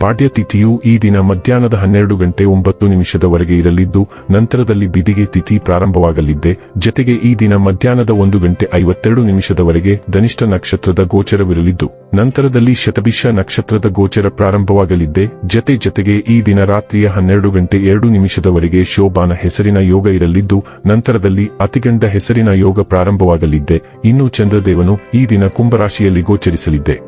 ಪಾಡ್ಯ ತಿಥಿಯು ಈ ದಿನ ಮಧ್ಯಾಹ್ನದ ಹನ್ನೆರಡು ಗಂಟೆ ಒಂಬತ್ತು ನಿಮಿಷದವರೆಗೆ ಇರಲಿದ್ದು, ನಂತರದಲ್ಲಿ ಬಿದಿಗೆ ತಿಥಿ ಪ್ರಾರಂಭವಾಗಲಿದ್ದೆ. ಜತೆಗೆ ಈ ದಿನ ಮಧ್ಯಾಹ್ನದ ಒಂದು ಗಂಟೆ ಐವತ್ತೆರಡು ನಿಮಿಷದವರೆಗೆ ಧನಿಷ್ಠ ನಕ್ಷತ್ರದ ಗೋಚರವಿರಲಿದ್ದು, ನಂತರದಲ್ಲಿ ಶತಭಿಷ ನಕ್ಷತ್ರದ ಗೋಚರ ಪ್ರಾರಂಭವಾಗಲಿದ್ದೆ. ಜತೆ ಜತೆಗೆ ಈ ದಿನ ರಾತ್ರಿಯ ಹನ್ನೆರಡು ಗಂಟೆ ಎರಡು ನಿಮಿಷದವರೆಗೆ ಶೋಭಾನ ಹೆಸರಿನ ಯೋಗ ಇರಲಿದ್ದು, ನಂತರದಲ್ಲಿ ಅತಿಗಂಡ ಹೆಸರಿನ ಯೋಗ ಪ್ರಾರಂಭವಾಗಲಿದ್ದೆ. ಇನ್ನು ಚಂದ್ರದೇವನು ಈ ದಿನ ಕುಂಭರಾಶಿಯಲ್ಲಿ ಗೋಚರಿಸಲಿದ್ದೆ.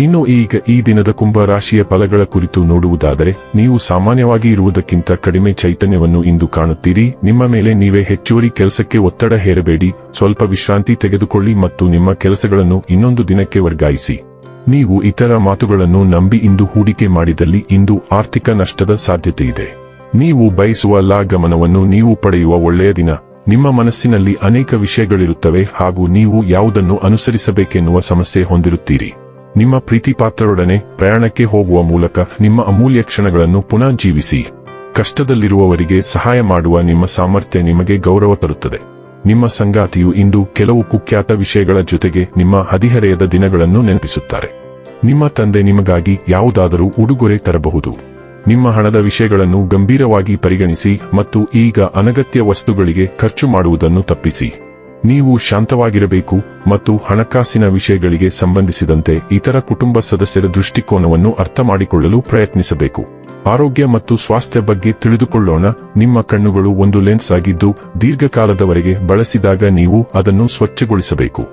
ಇನ್ನು ಈಗ ಈ ದಿನದ ಕುಂಭ ರಾಶಿಯ ಫಲಗಳ ಕುರಿತು ನೋಡುವುದಾದರೆ, ನೀವು ಸಾಮಾನ್ಯವಾಗಿ ಇರುವುದಕ್ಕಿಂತ ಕಡಿಮೆ ಚೈತನ್ಯವನ್ನು ಇಂದು ಕಾಣುತ್ತೀರಿ. ನಿಮ್ಮ ಮೇಲೆ ನೀವೇ ಹೆಚ್ಚುವರಿ ಕೆಲಸಕ್ಕೆ ಒತ್ತಡ ಹೇರಬೇಡಿ. ಸ್ವಲ್ಪ ವಿಶ್ರಾಂತಿ ತೆಗೆದುಕೊಳ್ಳಿ ಮತ್ತು ನಿಮ್ಮ ಕೆಲಸಗಳನ್ನು ಇನ್ನೊಂದು ದಿನಕ್ಕೆ ವರ್ಗಾಯಿಸಿ. ನೀವು ಇತರ ಮಾತುಗಳನ್ನು ನಂಬಿ ಇಂದು ಹೂಡಿಕೆ ಮಾಡಿದಲ್ಲಿ ಇಂದು ಆರ್ಥಿಕ ನಷ್ಟದ ಸಾಧ್ಯತೆ ಇದೆ ನೀವು ಬಯಸುವ ಲಾ ಗಮನವನ್ನು ನೀವು ಪಡೆಯುವ ಒಳ್ಳೆಯ ದಿನ. ನಿಮ್ಮ ಮನಸ್ಸಿನಲ್ಲಿ ಅನೇಕ ವಿಷಯಗಳಿರುತ್ತವೆ ಹಾಗೂ ನೀವು ಯಾವುದನ್ನು ಅನುಸರಿಸಬೇಕೆನ್ನುವ ಸಮಸ್ಯೆ ಹೊಂದಿರುತ್ತೀರಿ. ನಿಮ್ಮ ಪ್ರೀತಿಪಾತ್ರರೊಡನೆ ಪ್ರಯಾಣಕ್ಕೆ ಹೋಗುವ ಮೂಲಕ ನಿಮ್ಮ ಅಮೂಲ್ಯ ಕ್ಷಣಗಳನ್ನು ಪುನಃ ಜೀವಿಸಿ. ಕಷ್ಟದಲ್ಲಿರುವವರಿಗೆ ಸಹಾಯ ಮಾಡುವ ನಿಮ್ಮ ಸಾಮರ್ಥ್ಯ ನಿಮಗೆ ಗೌರವ ತರುತ್ತದೆ. ನಿಮ್ಮ ಸಂಗಾತಿಯು ಇಂದು ಕೆಲವು ಕುಖ್ಯಾತ ವಿಷಯಗಳ ಜೊತೆಗೆ ನಿಮ್ಮ ಹದಿಹರೆಯದ ದಿನಗಳನ್ನು ನೆನಪಿಸುತ್ತಾರೆ. ನಿಮ್ಮ ತಂದೆ ನಿಮಗಾಗಿ ಯಾವುದಾದರೂ ಉಡುಗೊರೆ ತರಬಹುದು. ನಿಮ್ಮ ಹಣದ ವಿಷಯಗಳನ್ನು ಗಂಭೀರವಾಗಿ ಪರಿಗಣಿಸಿ ಮತ್ತು ಈಗ ಅನಗತ್ಯ ವಸ್ತುಗಳಿಗೆ ಖರ್ಚು ಮಾಡುವುದನ್ನು ತಪ್ಪಿಸಿ. ನೀವು ಶಾಂತವಾಗಿರಬೇಕು ಮತ್ತು ಹಣಕಾಸಿನ ವಿಷಯಗಳಿಗೆ ಸಂಬಂಧಿಸಿದಂತೆ ಇತರ ಕುಟುಂಬ ಸದಸ್ಯರ ದೃಷ್ಟಿಕೋನವನ್ನು ಅರ್ಥ ಮಾಡಿಕೊಳ್ಳಲು ಪ್ರಯತ್ನಿಸಬೇಕು. ಆರೋಗ್ಯ ಮತ್ತು ಸ್ವಾಸ್ಥ್ಯ ಬಗ್ಗೆ ತಿಳಿದುಕೊಳ್ಳೋಣ. ನಿಮ್ಮ ಕಣ್ಣುಗಳು ಒಂದು ಲೆನ್ಸ್ ಆಗಿದ್ದು ದೀರ್ಘಕಾಲದವರೆಗೆ ಬಳಸಿದಾಗ ನೀವು ಅದನ್ನು ಸ್ವಚ್ಛಗೊಳಿಸಬೇಕು.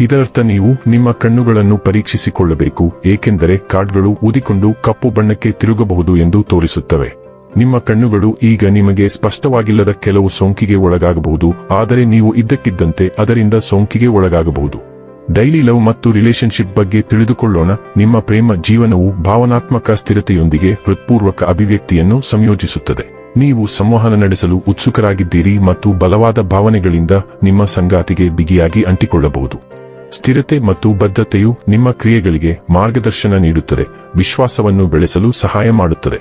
ಇದರರ್ಥ ನೀವು ನಿಮ್ಮ ಕಣ್ಣುಗಳನ್ನು ಪರೀಕ್ಷಿಸಿಕೊಳ್ಳಬೇಕು, ಏಕೆಂದರೆ ಕಾರ್ಡ್ಗಳು ಊದಿಕೊಂಡು ಕಪ್ಪು ಬಣ್ಣಕ್ಕೆ ತಿರುಗಬಹುದು ಎಂದು ತೋರಿಸುತ್ತವೆ. ನಿಮ್ಮ ಕಣ್ಣುಗಳು ಈಗ ನಿಮಗೆ ಸ್ಪಷ್ಟವಾಗಿಲ್ಲದ ಕೆಲವು ಸೋಂಕಿಗೆ ಒಳಗಾಗಬಹುದು, ಆದರೆ ನೀವು ಇದ್ದಕ್ಕಿದ್ದಂತೆ ಅದರಿಂದ ಸೋಂಕಿಗೆ ಒಳಗಾಗಬಹುದು. ಡೈಲಿ ಲವ್ ಮತ್ತು ರಿಲೇಶನ್ಶಿಪ್ ಬಗ್ಗೆ ತಿಳಿದುಕೊಳ್ಳೋಣ, ನಿಮ್ಮ ಪ್ರೇಮ ಜೀವನವು ಭಾವನಾತ್ಮಕ ಸ್ಥಿರತೆಯೊಂದಿಗೆ ಹೃತ್ಪೂರ್ವಕ ಅಭಿವ್ಯಕ್ತಿಯನ್ನು ಸಂಯೋಜಿಸುತ್ತದೆ. ನೀವು ಸಂವಹನ ನಡೆಸಲು ಉತ್ಸುಕರಾಗಿದ್ದೀರಿ ಮತ್ತು ಬಲವಾದ ಭಾವನೆಗಳಿಂದ ನಿಮ್ಮ ಸಂಗಾತಿಗೆ ಬಿಗಿಯಾಗಿ ಅಂಟಿಕೊಳ್ಳಬಹುದು. ಸ್ಥಿರತೆ ಮತ್ತು ಬದ್ಧತೆಯು ನಿಮ್ಮ ಕ್ರಿಯೆಗಳಿಗೆ ಮಾರ್ಗದರ್ಶನ ನೀಡುತ್ತದೆ, ವಿಶ್ವಾಸವನ್ನು ಬೆಳೆಸಲು ಸಹಾಯ ಮಾಡುತ್ತದೆ.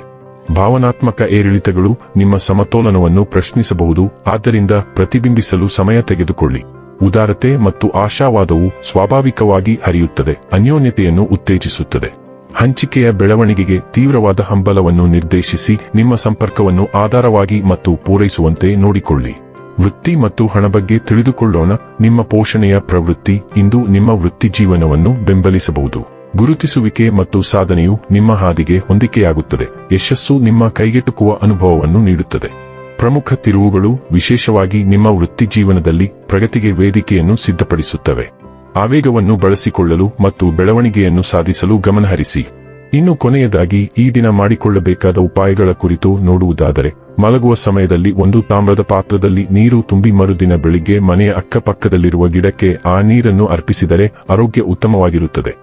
ಭಾವನಾತ್ಮಕ ಏರಿಳಿತಗಳು ನಿಮ್ಮ ಸಮತೋಲನವನ್ನು ಪ್ರಶ್ನಿಸಬಹುದು, ಆದ್ದರಿಂದ ಪ್ರತಿಬಿಂಬಿಸಲು ಸಮಯ ತೆಗೆದುಕೊಳ್ಳಿ. ಉದಾರತೆ ಮತ್ತು ಆಶಾವಾದವು ಸ್ವಾಭಾವಿಕವಾಗಿ ಹರಿಯುತ್ತದೆ, ಅನ್ಯೋನ್ಯತೆಯನ್ನು ಉತ್ತೇಜಿಸುತ್ತದೆ. ಹಂಚಿಕೆಯ ಬೆಳವಣಿಗೆಗೆ ತೀವ್ರವಾದ ಹಂಬಲವನ್ನು ನಿರ್ದೇಶಿಸಿ, ನಿಮ್ಮ ಸಂಪರ್ಕವನ್ನು ಆಧಾರವಾಗಿ ಮತ್ತು ಪೂರೈಸುವಂತೆ ನೋಡಿಕೊಳ್ಳಿ. ವೃತ್ತಿ ಮತ್ತು ಹಣ ಬಗ್ಗೆ ತಿಳಿದುಕೊಳ್ಳೋಣ, ನಿಮ್ಮ ಪೋಷಣೆಯ ಪ್ರವೃತ್ತಿ, ಇಂದು ನಿಮ್ಮ ವೃತ್ತಿ ಜೀವನವನ್ನು ಬೆಂಬಲಿಸಬಹುದು. ಗುರುತಿಸುವಿಕೆ ಮತ್ತು ಸಾಧನೆಯು ನಿಮ್ಮ ಹಾದಿಗೆ ಹೊಂದಿಕೆಯಾಗುತ್ತದೆ. ಯಶಸ್ಸು ನಿಮ್ಮ ಕೈಗೆಟುಕುವ ಅನುಭವವನ್ನು ನೀಡುತ್ತದೆ. ಪ್ರಮುಖ ತಿರುವುಗಳು ವಿಶೇಷವಾಗಿ ನಿಮ್ಮ ವೃತ್ತಿ ಜೀವನದಲ್ಲಿ ಪ್ರಗತಿಗೆ ವೇದಿಕೆಯನ್ನು ಸಿದ್ಧಪಡಿಸುತ್ತವೆ. ಆವೇಗವನ್ನು ಬಳಸಿಕೊಳ್ಳಲು ಮತ್ತು ಬೆಳವಣಿಗೆಯನ್ನು ಸಾಧಿಸಲು ಗಮನಹರಿಸಿ. ಇನ್ನು ಕೊನೆಯದಾಗಿ, ಈ ದಿನ ಮಾಡಿಕೊಳ್ಳಬೇಕಾದ ಉಪಾಯಗಳ ಕುರಿತು ನೋಡುವುದಾದರೆ, ಮಲಗುವ ಸಮಯದಲ್ಲಿ ಒಂದು ತಾಮ್ರದ ಪಾತ್ರದಲ್ಲಿ ನೀರು ತುಂಬಿ ಮರುದಿನ ಬೆಳಿಗ್ಗೆ ಮನೆಯ ಅಕ್ಕಪಕ್ಕದಲ್ಲಿರುವ ಗಿಡಕ್ಕೆ ಆ ನೀರನ್ನು ಅರ್ಪಿಸಿದರೆ ಆರೋಗ್ಯ ಉತ್ತಮವಾಗಿರುತ್ತದೆ.